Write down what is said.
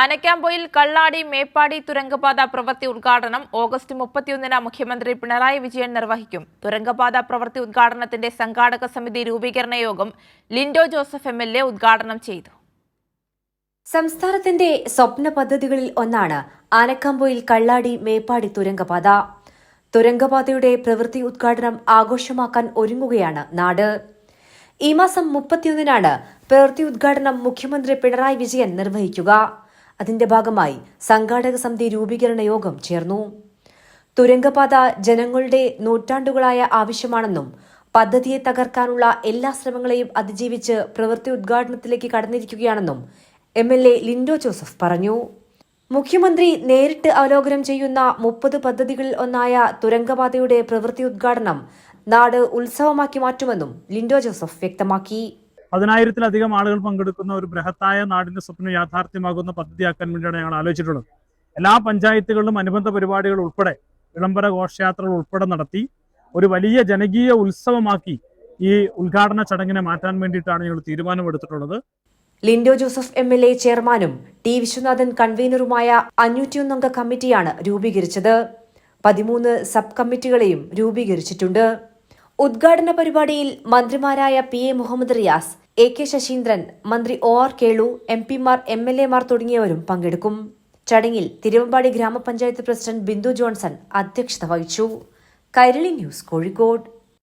ആനക്കാമ്പൊയിൽ കള്ളാടി മേപ്പാടി തുരങ്കപാത പ്രവൃത്തി ഉദ്ഘാടനം ഓഗസ്റ്റ് മുപ്പത്തിയൊന്നിന് മുഖ്യമന്ത്രി പിണറായി വിജയൻ നിർവഹിക്കും. തുരങ്കപാത പ്രവൃത്തി ഉദ്ഘാടനത്തിന്റെ സംഘാടക സമിതി രൂപീകരണ യോഗം ലിൻഡോ ജോസഫ് എം ഉദ്ഘാടനം ചെയ്തു. സംസ്ഥാനത്തിന്റെ സ്വപ്ന പദ്ധതികളിൽ ഒന്നാണ് ആനക്കാമ്പൊയിൽ കള്ളാടി മേപ്പാടി തുരങ്കപാത. തുരങ്കപാതയുടെ പ്രവൃത്തി ഉദ്ഘാടനം ആഘോഷമാക്കാൻ ഒരുങ്ങുകയാണ് നാട്. ഈ മാസം മുപ്പത്തിയൊന്നിനാണ് പ്രവൃത്തി ഉദ്ഘാടനം മുഖ്യമന്ത്രി പിണറായി വിജയൻ നിർവഹിക്കുക. അതിന്റെ ഭാഗമായി സംഘാടക സമിതി രൂപീകരണ യോഗം ചേർന്നു. തുരങ്കപാത ജനങ്ങളുടെ നൂറ്റാണ്ടുകളായ ആവശ്യമാണെന്നും പദ്ധതിയെ തകർക്കാനുള്ള എല്ലാ ശ്രമങ്ങളെയും അതിജീവിച്ച് പ്രവൃത്തി ഉദ്ഘാടനത്തിലേക്ക് കടന്നിരിക്കുകയാണെന്നും M L A Lindo Joseph പറഞ്ഞു. മുഖ്യമന്ത്രി നേരിട്ട് അവലോകനം ചെയ്യുന്ന മുപ്പത് പദ്ധതികളിൽ ഒന്നായ തുരങ്കപാതയുടെ പ്രവൃത്തി ഉദ്ഘാടനം നാട് ഉത്സവമാക്കി മാറ്റുമെന്നും ലിൻഡോ ജോസഫ് വ്യക്തമാക്കി. പതിനായിരത്തിലധികം ആളുകൾ പങ്കെടുക്കുന്ന ഒരു ബൃഹത്തായ നാടിന്റെ സ്വപ്നം യാഥാർത്ഥ്യമാകുന്ന പദ്ധതിയാക്കാൻ വേണ്ടിയാണ് ഞങ്ങൾ ആലോചിച്ചിട്ടുള്ളത്. എല്ലാ പഞ്ചായത്തുകളിലും അനുബന്ധ പരിപാടികൾ ഉൾപ്പെടെ വിളംബര ഘോഷയാത്രകൾ ഉൾപ്പെടെ നടത്തി ഒരു വലിയ ജനകീയ ഉത്സവമാക്കി ഈ ഉദ്ഘാടന ചടങ്ങിനെ മാറ്റാൻ വേണ്ടിയിട്ടാണ് ഞങ്ങൾ തീരുമാനമെടുത്തിട്ടുള്ളത്. Lindo Joseph M L A ചെയർമാനും ടി വിശ്വനാഥൻ കൺവീനറുമായ അഞ്ഞൂറ്റിയൊന്നംഗ കമ്മിറ്റിയാണ് രൂപീകരിച്ചത്. പതിമൂന്ന് സബ് കമ്മിറ്റികളെയും രൂപീകരിച്ചിട്ടുണ്ട്. ഉദ്ഘാടന പരിപാടിയിൽ മന്ത്രിമാരായ P A Muhammad Riyas A K Saseendran മന്ത്രി ഒ ആർ കേളു എം പിമാർ എം എൽ എമാർ തുടങ്ങിയവരും പങ്കെടുക്കും. ചടങ്ങിൽ തിരുവമ്പാടി ഗ്രാമപഞ്ചായത്ത് പ്രസിഡന്റ് ബിന്ദു ജോൺസൺ അധ്യക്ഷത വഹിച്ചു. കൈരളി ന്യൂസ് കോഴിക്കോട്.